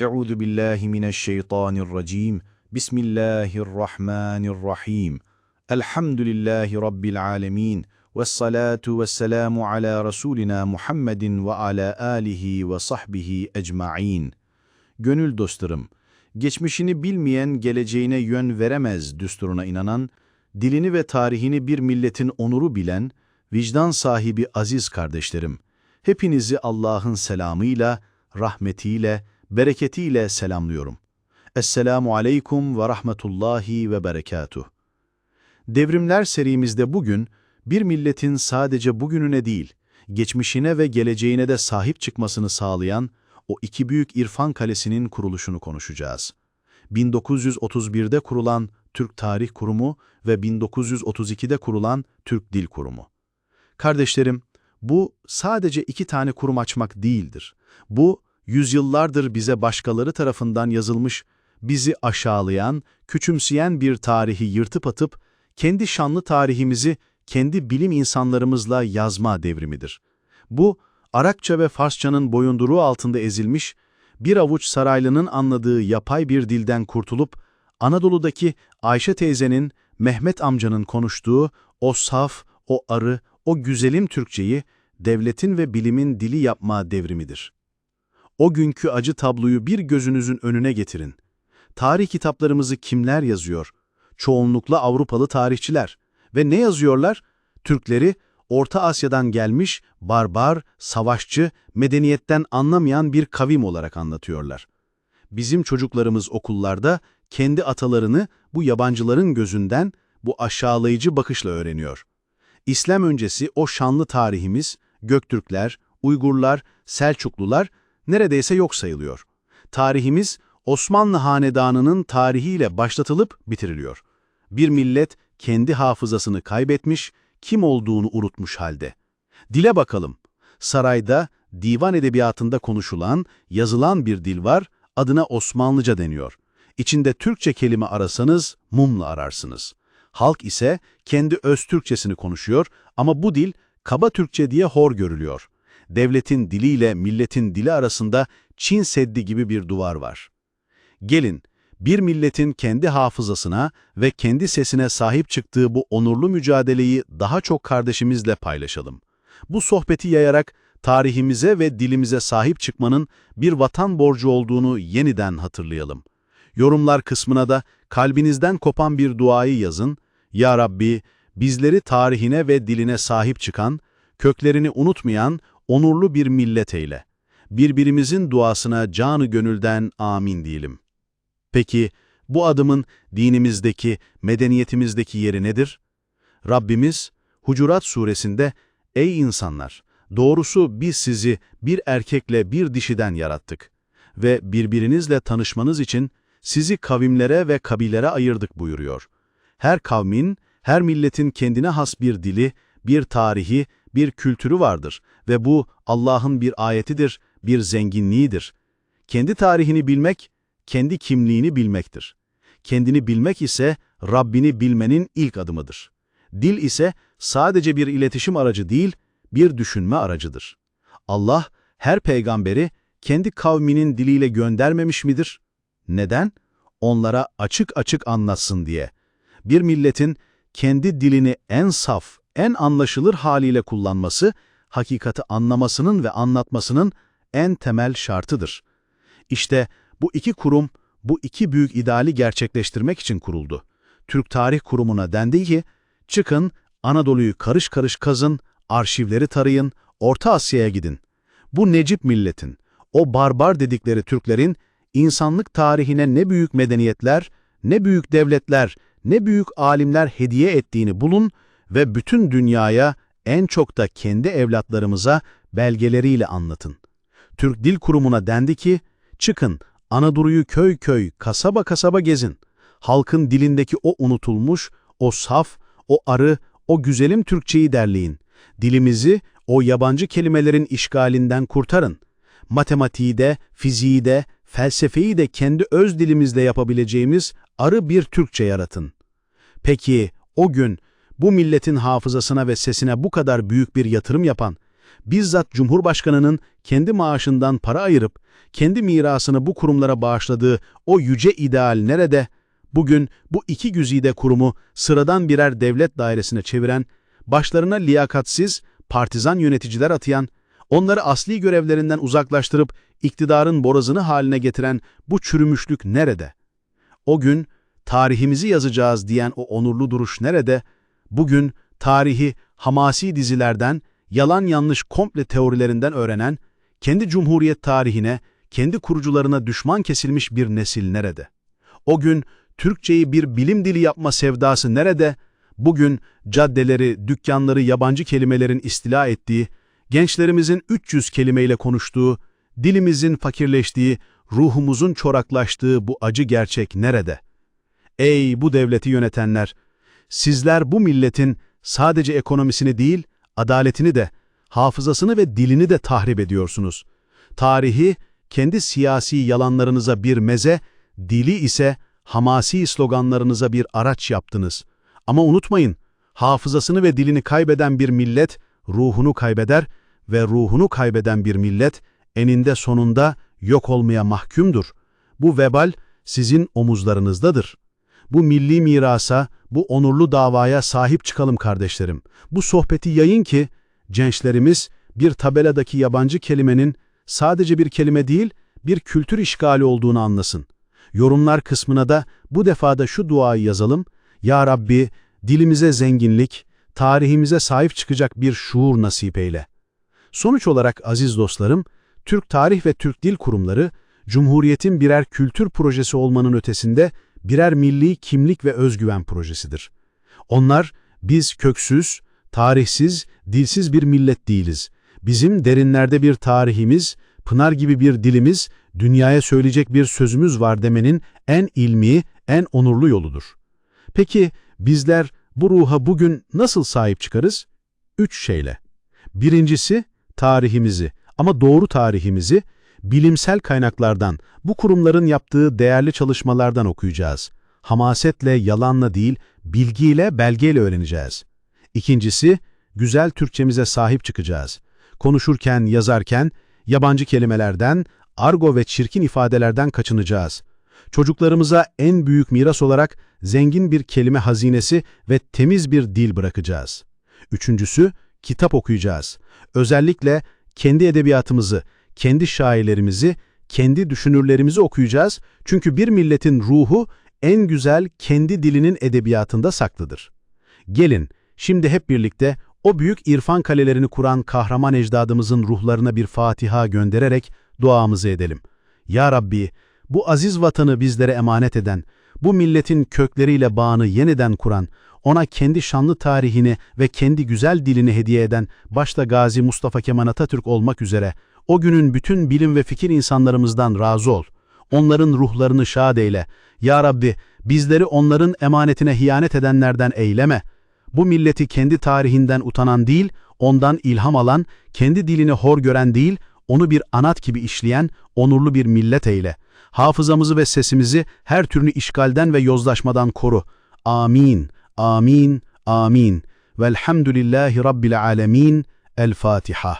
Euzu billahi mineşşeytanirracim. Bismillahirrahmanirrahim. Elhamdülillahi rabbil alamin. Ves salatu vesselamu ala rasulina Muhammedin ve ala alihi ve sahbihi ecmaîn. Gönül dostlarım, geçmişini bilmeyen geleceğine yön veremez düsturuna inanan, dilini ve tarihini bir milletin onuru bilen, vicdan sahibi aziz kardeşlerim, hepinizi Allah'ın selamıyla, rahmetiyle, bereketiyle selamlıyorum. Esselamu aleykum ve rahmetullahi ve berekatuh. Devrimler serimizde bugün, bir milletin sadece bugününe değil, geçmişine ve geleceğine de sahip çıkmasını sağlayan o iki büyük irfan kalesinin kuruluşunu konuşacağız. 1931'de kurulan Türk Tarih Kurumu ve 1932'de kurulan Türk Dil Kurumu. Kardeşlerim, bu sadece iki tane kurum açmak değildir. Bu, yüzyıllardır bize başkaları tarafından yazılmış, bizi aşağılayan, küçümseyen bir tarihi yırtıp atıp, kendi şanlı tarihimizi kendi bilim insanlarımızla yazma devrimidir. Bu, Arakça ve Farsçanın boyunduruğu altında ezilmiş, bir avuç saraylının anladığı yapay bir dilden kurtulup, Anadolu'daki Ayşe teyzenin, Mehmet amcanın konuştuğu o saf, o arı, o güzelim Türkçeyi devletin ve bilimin dili yapma devrimidir. O günkü acı tabloyu bir gözünüzün önüne getirin. Tarih kitaplarımızı kimler yazıyor? Çoğunlukla Avrupalı tarihçiler. Ve ne yazıyorlar? Türkleri Orta Asya'dan gelmiş, barbar, savaşçı, medeniyetten anlamayan bir kavim olarak anlatıyorlar. Bizim çocuklarımız okullarda kendi atalarını bu yabancıların gözünden bu aşağılayıcı bakışla öğreniyor. İslam öncesi o şanlı tarihimiz, Göktürkler, Uygurlar, Selçuklular neredeyse yok sayılıyor. Tarihimiz Osmanlı Hanedanı'nın tarihiyle başlatılıp bitiriliyor. Bir millet kendi hafızasını kaybetmiş, kim olduğunu unutmuş halde. Dile bakalım. Sarayda, divan edebiyatında konuşulan, yazılan bir dil var, adına Osmanlıca deniyor. İçinde Türkçe kelime arasanız mumla ararsınız. Halk ise kendi öz Türkçesini konuşuyor ama bu dil kaba Türkçe diye hor görülüyor. Devletin diliyle milletin dili arasında Çin Seddi gibi bir duvar var. Gelin, bir milletin kendi hafızasına ve kendi sesine sahip çıktığı bu onurlu mücadeleyi daha çok kardeşimizle paylaşalım. Bu sohbeti yayarak tarihimize ve dilimize sahip çıkmanın bir vatan borcu olduğunu yeniden hatırlayalım. Yorumlar kısmına da kalbinizden kopan bir duayı yazın. Ya Rabbi, bizleri tarihine ve diline sahip çıkan, köklerini unutmayan, onurlu bir millet eyle. Birbirimizin duasına canı gönülden amin diyelim. Peki bu adımın dinimizdeki, medeniyetimizdeki yeri nedir? Rabbimiz Hucurat suresinde Ey insanlar! Doğrusu biz sizi bir erkekle bir dişiden yarattık ve birbirinizle tanışmanız için sizi kavimlere ve kabilere ayırdık buyuruyor. Her kavmin, her milletin kendine has bir dili, bir tarihi, bir kültürü vardır ve bu Allah'ın bir ayetidir, bir zenginliğidir. Kendi tarihini bilmek, kendi kimliğini bilmektir. Kendini bilmek ise Rabbini bilmenin ilk adımıdır. Dil ise sadece bir iletişim aracı değil, bir düşünme aracıdır. Allah her peygamberi kendi kavminin diliyle göndermemiş midir? Neden? Onlara açık açık anlatsın diye. Bir milletin kendi dilini en saf, en anlaşılır haliyle kullanması, hakikati anlamasının ve anlatmasının en temel şartıdır. İşte bu iki kurum, bu iki büyük ideali gerçekleştirmek için kuruldu. Türk Tarih Kurumu'na dendi ki, çıkın Anadolu'yu karış karış kazın, arşivleri tarayın, Orta Asya'ya gidin. Bu Necip milletin, o barbar dedikleri Türklerin insanlık tarihine ne büyük medeniyetler, ne büyük devletler, ne büyük alimler hediye ettiğini bulun ve bütün dünyaya en çok da kendi evlatlarımıza belgeleriyle anlatın. Türk Dil Kurumu'na dendi ki, çıkın Anadolu'yu köy köy, kasaba kasaba gezin. Halkın dilindeki o unutulmuş, o saf, o arı, o güzelim Türkçeyi derleyin. Dilimizi o yabancı kelimelerin işgalinden kurtarın. Matematiği de, fiziği de, felsefeyi de kendi öz dilimizde yapabileceğimiz arı bir Türkçe yaratın. Peki o gün bu milletin hafızasına ve sesine bu kadar büyük bir yatırım yapan, bizzat Cumhurbaşkanı'nın kendi maaşından para ayırıp, kendi mirasını bu kurumlara bağışladığı o yüce ideal nerede? Bugün bu iki güzide kurumu sıradan birer devlet dairesine çeviren, başlarına liyakatsiz, partizan yöneticiler atayan, onları asli görevlerinden uzaklaştırıp iktidarın borazını haline getiren bu çürümüşlük nerede? O gün tarihimizi yazacağız diyen o onurlu duruş nerede? Bugün tarihi hamasi dizilerden, yalan yanlış komple teorilerinden öğrenen, kendi cumhuriyet tarihine, kendi kurucularına düşman kesilmiş bir nesil nerede? O gün Türkçeyi bir bilim dili yapma sevdası nerede? Bugün caddeleri, dükkanları yabancı kelimelerin istila ettiği, gençlerimizin 300 kelimeyle konuştuğu, dilimizin fakirleştiği, ruhumuzun çoraklaştığı bu acı gerçek nerede? Ey bu devleti yönetenler! Sizler bu milletin sadece ekonomisini değil, adaletini de, hafızasını ve dilini de tahrip ediyorsunuz. Tarihi, kendi siyasi yalanlarınıza bir meze, dili ise hamasi sloganlarınıza bir araç yaptınız. Ama unutmayın, hafızasını ve dilini kaybeden bir millet, ruhunu kaybeder ve ruhunu kaybeden bir millet, eninde sonunda yok olmaya mahkumdur. Bu vebal sizin omuzlarınızdadır. Bu milli mirasa, bu onurlu davaya sahip çıkalım kardeşlerim. Bu sohbeti yayın ki, gençlerimiz bir tabeladaki yabancı kelimenin sadece bir kelime değil, bir kültür işgali olduğunu anlasın. Yorumlar kısmına da bu defada şu duayı yazalım. Ya Rabbi, dilimize zenginlik, tarihimize sahip çıkacak bir şuur nasip eyle. Sonuç olarak aziz dostlarım, Türk Tarih ve Türk Dil Kurumları, Cumhuriyet'in birer kültür projesi olmanın ötesinde birer milli kimlik ve özgüven projesidir. Onlar, biz köksüz, tarihsiz, dilsiz bir millet değiliz. Bizim derinlerde bir tarihimiz, pınar gibi bir dilimiz, dünyaya söyleyecek bir sözümüz var demenin en ilmi, en onurlu yoludur. Peki bizler bu ruha bugün nasıl sahip çıkarız? Üç şeyle. Birincisi, tarihimizi ama doğru tarihimizi bilimsel kaynaklardan, bu kurumların yaptığı değerli çalışmalardan okuyacağız. Hamasetle, yalanla değil, bilgiyle, belgeyle öğreneceğiz. İkincisi, güzel Türkçemize sahip çıkacağız. Konuşurken, yazarken, yabancı kelimelerden, argo ve çirkin ifadelerden kaçınacağız. Çocuklarımıza en büyük miras olarak zengin bir kelime hazinesi ve temiz bir dil bırakacağız. Üçüncüsü, kitap okuyacağız. Özellikle kendi edebiyatımızı, kendi şairlerimizi, kendi düşünürlerimizi okuyacağız. Çünkü bir milletin ruhu en güzel kendi dilinin edebiyatında saklıdır. Gelin, şimdi hep birlikte o büyük irfan kalelerini kuran kahraman ecdadımızın ruhlarına bir Fatiha göndererek duamızı edelim. Ya Rabbi, bu aziz vatanı bizlere emanet eden, bu milletin kökleriyle bağını yeniden kuran, ona kendi şanlı tarihini ve kendi güzel dilini hediye eden başta Gazi Mustafa Kemal Atatürk olmak üzere o günün bütün bilim ve fikir insanlarımızdan razı ol. Onların ruhlarını şad eyle. Ya Rabbi, bizleri onların emanetine hiyanet edenlerden eyleme. Bu milleti kendi tarihinden utanan değil, ondan ilham alan, kendi dilini hor gören değil, onu bir anat gibi işleyen onurlu bir millet eyle. Hafızamızı ve sesimizi her türlü işgalden ve yozlaşmadan koru. Amin, amin, amin. Velhamdülillahi Rabbil alemin. El Fatiha.